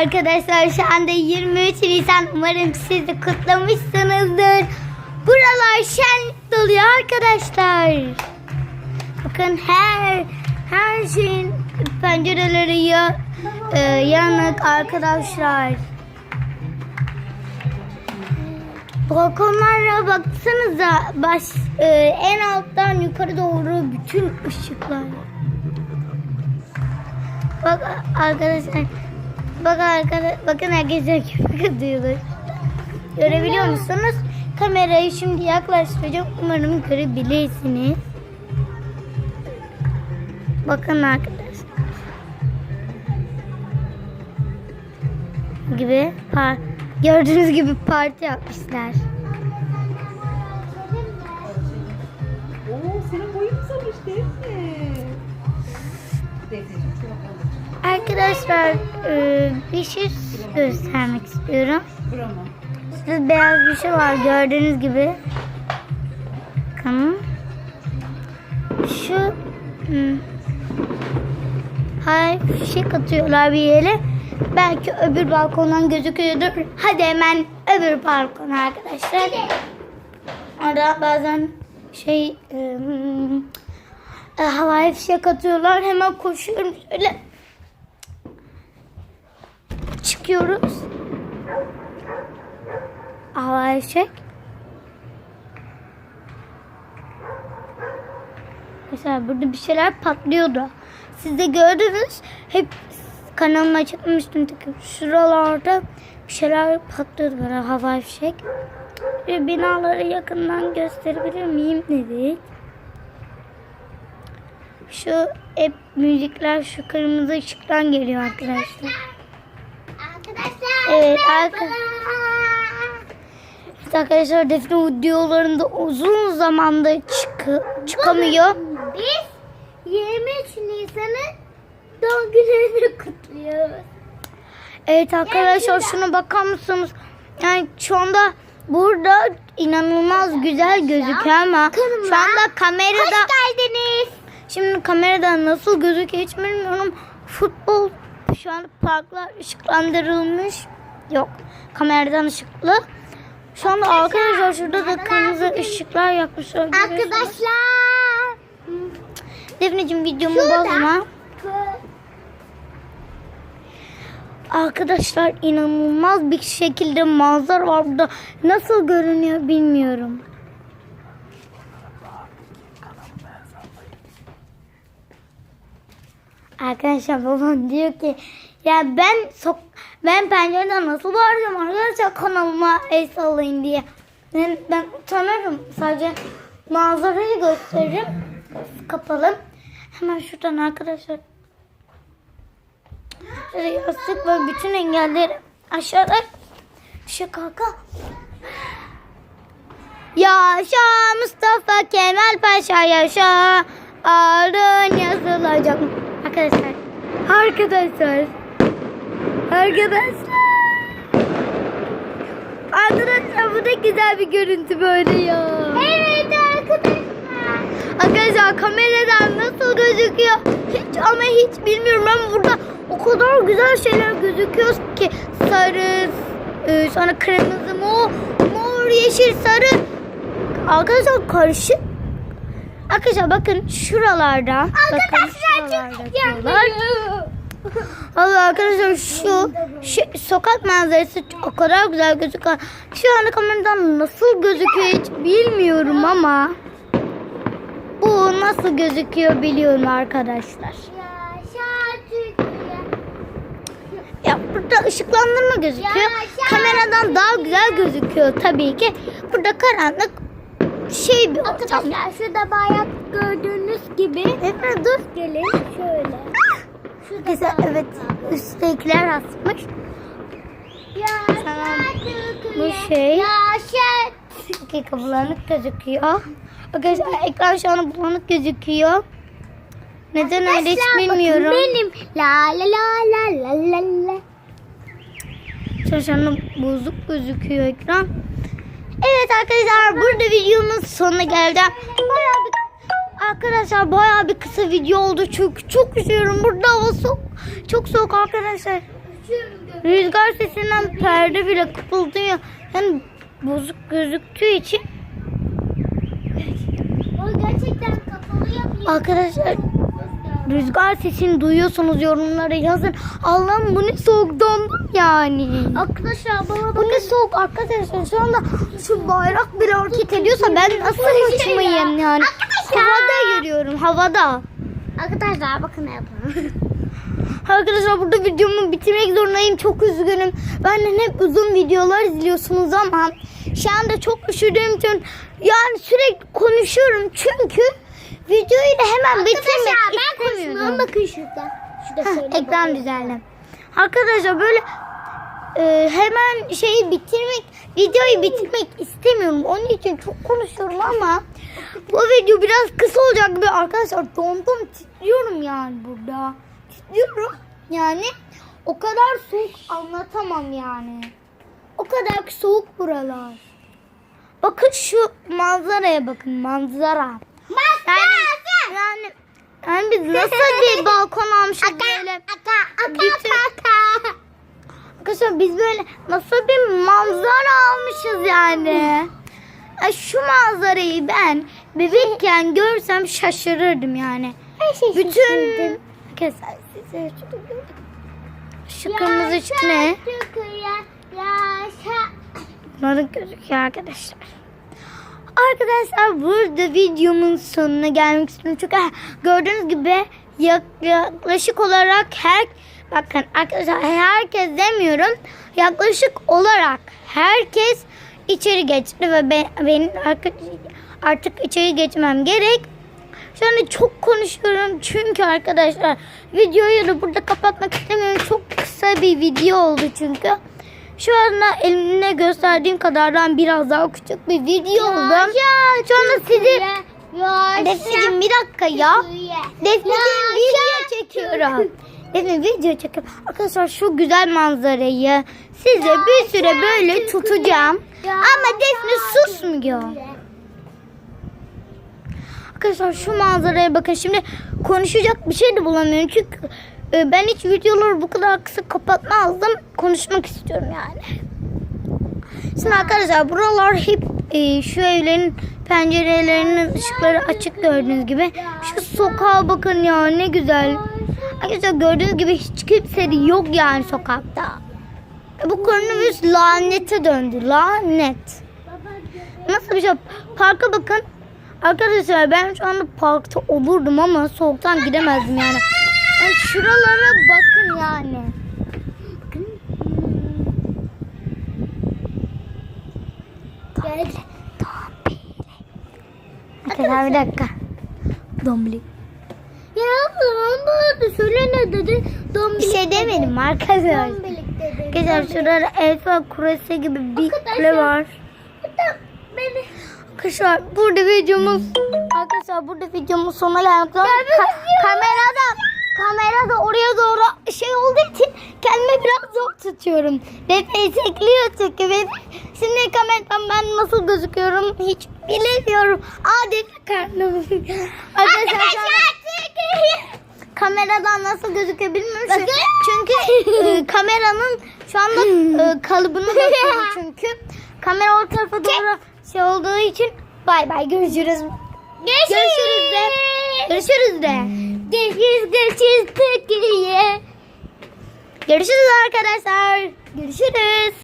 Arkadaşlar şu anda 23 Nisan. Umarım siz de kutlamışsınızdır. Buralar şen doluyor arkadaşlar. Bakın her her şeyin pencereleri ya, e, yanık arkadaşlar. Balkonlara baksanıza baş, e, en alttan yukarı doğru bütün ışıklar. Bak arkadaşlar. Bak arkadaşlar. Bakın arkadaşlar köpek atıyorlar. Görebiliyor musunuz? Kamerayı şimdi yaklaştıracağım. Umarım görebilirsiniz. Bakın arkadaşlar. Gibi par gördüğünüz gibi parti yapmışlar. Oo senin boyun uzamış. Arkadaşlar e, bir şey göstermek istiyorum. Şurada beyaz bir şey var gördüğünüz gibi. Bakın. Şu hmm, hay fişek atıyorlar bir yere. Belki öbür balkondan gözüküyordur. Hadi hemen öbür balkona arkadaşlar. Orada bazen şey hmm, e, havai fişek atıyorlar. Hemen koşuyorum şöyle. Çıkıyoruz. Havai fişek. Mesela burada bir şeyler patlıyordu. Siz de gördünüz. Hep kanalıma çıkmıştım. Şuralarda bir şeyler patlıyordu böyle havai fişek. Ve binaları yakından gösterebilir miyim dedik. Şu hep müzikler şu kırmızı ışıktan geliyor arkadaşlar. Evet, arka- Evet arkadaşlar Defne videolarında uzun zamanda çıkı, çıkamıyor. Biz 23 Nisan'ın doğum gününü kutluyoruz. Evet arkadaşlar şuna bakar mısınız? Yani şu anda burada inanılmaz güzel gözüküyor ama şu anda kamerada Hoş geldiniz. şimdi kamerada nasıl gözüküyor hiç bilmiyorum. Futbol şu an parklar ışıklandırılmış. Yok kameradan ışıklı. Şu anda arkadaşlar şurada da kırmızı ışıklar yakmışlar. Arkadaşlar. Defneciğim videomu Şurada. bozma. Arkadaşlar inanılmaz bir şekilde manzara var burada. Nasıl görünüyor bilmiyorum. Arkadaşlar babam diyor ki ya ben sok ben pencereden nasıl bağıracağım arkadaşlar kanalıma el sallayın diye. Ben, ben utanırım. Sadece manzarayı gösteririm. Kapalı. Hemen şuradan arkadaşlar Şöyle yastık ve bütün engelleri aşağıda şu kaka. Yaşa Mustafa Kemal Paşa yaşa. Ağrın yazılacak. Arkadaşlar. Arkadaşlar. Arkadaşlar. Arkadaşlar bu da güzel bir görüntü böyle ya. Evet arkadaşlar. Arkadaşlar kameradan nasıl gözüküyor hiç ama hiç bilmiyorum ama burada o kadar güzel şeyler gözüküyor ki sarı e, sonra kırmızı mor mor yeşil sarı arkadaşlar karışık arkadaşlar bakın şuralarda bakın şuralarda diyorlar. Allah arkadaşlar şu, şu sokak manzarası o kadar güzel gözüküyor. Şu anda kameradan nasıl gözüküyor hiç bilmiyorum ama bu nasıl gözüküyor biliyorum arkadaşlar. Ya burada ışıklandırma gözüküyor. Kameradan daha güzel gözüküyor tabii ki. Burada karanlık şey bir ortam. Arkadaşlar şurada bayrak gördüğünüz gibi. Efe dur. Gelin şöyle. Şurada Güzel evet üsttekiler asmış. Yaşa Tamam. Türkiye. Bu şey. Yaşa. dakika bulanık gözüküyor. Arkadaşlar ekran şu an bulanık gözüküyor. Neden öyle hiç Arkadaşlar, bilmiyorum. Benim. La la la la la la la. An bozuk gözüküyor ekran. Evet arkadaşlar burada videomuz sonuna geldi. Bayağı bir Arkadaşlar bayağı bir kısa video oldu çünkü çok üşüyorum. Burada hava soğuk. Çok soğuk arkadaşlar. Rüzgar sesinden perde bile kıpıldıyor. Yani bozuk gözüktüğü için O gerçekten kapalı yapıyor. arkadaşlar rüzgar sesini duyuyorsunuz yorumlara yazın. Allah'ım bu ne soğuk dondum yani. Arkadaşlar bana Bu ne soğuk arkadaşlar şu anda şu bayrak bile hareket ediyorsa ben nasıl uçmayayım yani. Havada yürüyorum havada. Arkadaşlar bakın ne yapalım. Arkadaşlar burada videomu bitirmek zorundayım. Çok üzgünüm. Benden hep uzun videolar izliyorsunuz ama şu anda çok üşüdüğüm için yani sürekli konuşuyorum. Çünkü videoyu da hemen bitirmek ben konuşmuyorum. Bakın şurada. Şurada Heh, söyle. ekran düzenle. Arkadaşlar böyle e, hemen şeyi bitirmek, videoyu bitirmek istemiyorum. Onun için çok konuşuyorum ama bu video biraz kısa olacak gibi arkadaşlar dondum titriyorum yani burada. Titriyorum yani o kadar soğuk anlatamam yani. O kadar soğuk buralar. Bakın şu manzaraya bakın manzara. Yani, yani, yani biz nasıl bir balkon almışız böyle. Bütün- Arkadaşlar biz böyle nasıl bir manzara almışız yani. Ay, Şu manzarayı ben bebekken görsem şaşırırdım yani. Bütün Arkadaşlar size şu kırmızı ne? Yaşa. Bunların gözüküyor arkadaşlar. Arkadaşlar burada videomun sonuna gelmek istiyorum. Çünkü ah, gördüğünüz gibi yak- yaklaşık olarak her bakın arkadaşlar herkes demiyorum. Yaklaşık olarak herkes içeri geçti ve ben, benim artık içeri geçmem gerek. Şu anda çok konuşuyorum çünkü arkadaşlar videoyu da burada kapatmak istemiyorum. Çok kısa bir video oldu çünkü. Şu anda elimde gösterdiğim kadardan biraz daha küçük bir video oldu. Şu anda sizi Defneciğim bir dakika ya. Defneciğim video çekiyorum. Defne video çekiyorum. Arkadaşlar şu güzel manzarayı size bir süre böyle tutacağım. Ama Defne susmuyor. Arkadaşlar şu manzaraya bakın. Şimdi konuşacak bir şey de bulamıyorum. Çünkü ben hiç videoları bu kadar kısa kapatmazdım. Konuşmak istiyorum yani. Şimdi arkadaşlar buralar hep e, şu evlerin pencerelerinin ışıkları açık gördüğünüz gibi. Şu sokağa bakın ya ne güzel. Arkadaşlar gördüğünüz gibi hiç kimse yok yani sokakta. Bu koronavirüs lanete döndü. Lanet. Nasıl bir şey? Parka bakın. Arkadaşlar ben şu anda parkta olurdum ama soğuktan gidemezdim yani. Yani şuralara bakın yani. Bakın. Gel. Arkadaşlar bir dakika. Dombili. Ya abla burada söyle ne dedi? Dombilik Bir şey demedim arkadaşlar. Dombilik dedi. Arkadaşlar şurada Elfa kuresi gibi bir kule var. Beni Arkadaşlar burada videomuz arkadaşlar burada videomuz sonuna. Ka- kamerada kamerada oraya doğru şey olduğu için kendimi biraz zor tutuyorum. Defneyi çekiliyor çünkü ve şimdi kameradan ben nasıl gözüküyorum hiç bilemiyorum. Defne karnım. Arkadaşlar kameradan nasıl gözüküyor bilmiyorum. Çünkü, çünkü e, kameranın şu anda e, kalıbını bakıyorum çünkü. Kamera o tarafa doğru şey olduğu için bay bay görüşürüz. Görüşürüz de. Görüşürüz de. Görüşürüz görüşürüz Türkiye. Görüşürüz arkadaşlar. Görüşürüz.